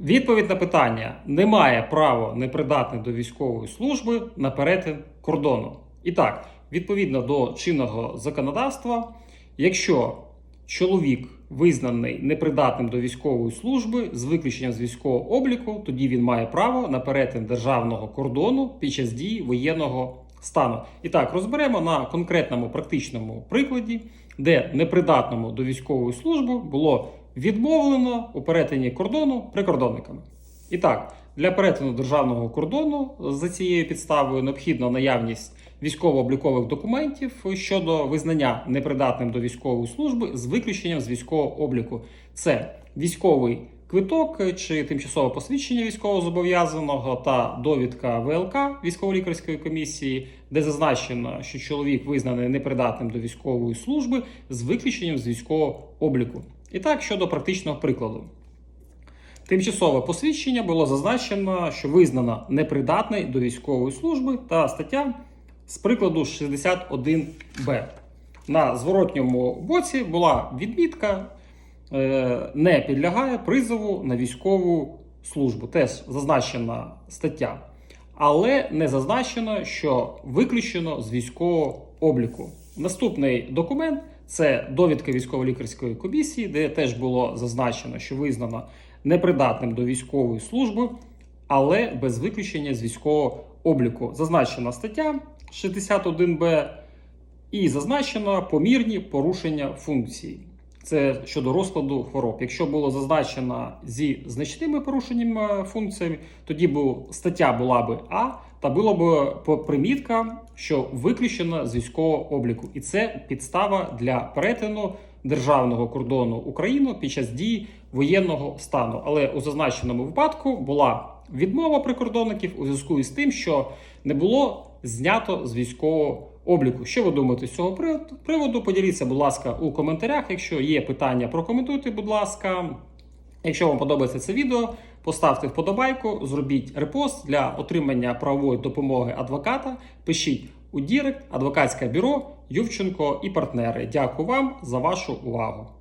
Відповідь на питання: немає права непридатний до військової служби на перетин кордону. І так, відповідно до чинного законодавства, якщо чоловік визнаний непридатним до військової служби з виключенням з військового обліку, тоді він має право на перетин державного кордону під час дії воєнного стану. І так, розберемо на конкретному практичному прикладі, де непридатному до військової служби було відмовлено у перетині кордону прикордонниками. І так, для перетину державного кордону за цією підставою необхідна наявність військово-облікових документів щодо визнання непридатним до військової служби з виключенням з військового обліку. Це військовий квиток чи тимчасове посвідчення військовозобов'язаного та довідка ВЛК військово-лікарської комісії, де зазначено, що чоловік визнаний непридатним до військової служби з виключенням з військового обліку. І так, щодо практичного прикладу. Тимчасове посвідчення було зазначено, що визнано непридатний до військової служби та стаття з прикладу 61Б. На зворотньому боці була відмітка е, не підлягає призову на військову службу. Теж зазначена стаття. Але не зазначено, що виключено з військового обліку. Наступний документ це довідка військово-лікарської комісії, де теж було зазначено, що визнано непридатним до військової служби, але без виключення з військового обліку. Зазначена стаття 61Б і зазначено помірні порушення функцій. Це щодо розкладу хвороб. Якщо було зазначено зі значними порушеннями функціями, тоді б стаття була би А, та була б примітка, що виключена з військового обліку. І це підстава для перетину державного кордону України під час дії воєнного стану. Але у зазначеному випадку була відмова прикордонників у зв'язку із тим, що не було знято з військового обліку. Що ви думаєте з цього приводу? Поділіться, будь ласка, у коментарях. Якщо є питання, прокоментуйте, будь ласка. Якщо вам подобається це відео, поставте вподобайку, зробіть репост для отримання правової допомоги адвоката. Пишіть у Дірект, адвокатське бюро Ювченко і партнери. Дякую вам за вашу увагу.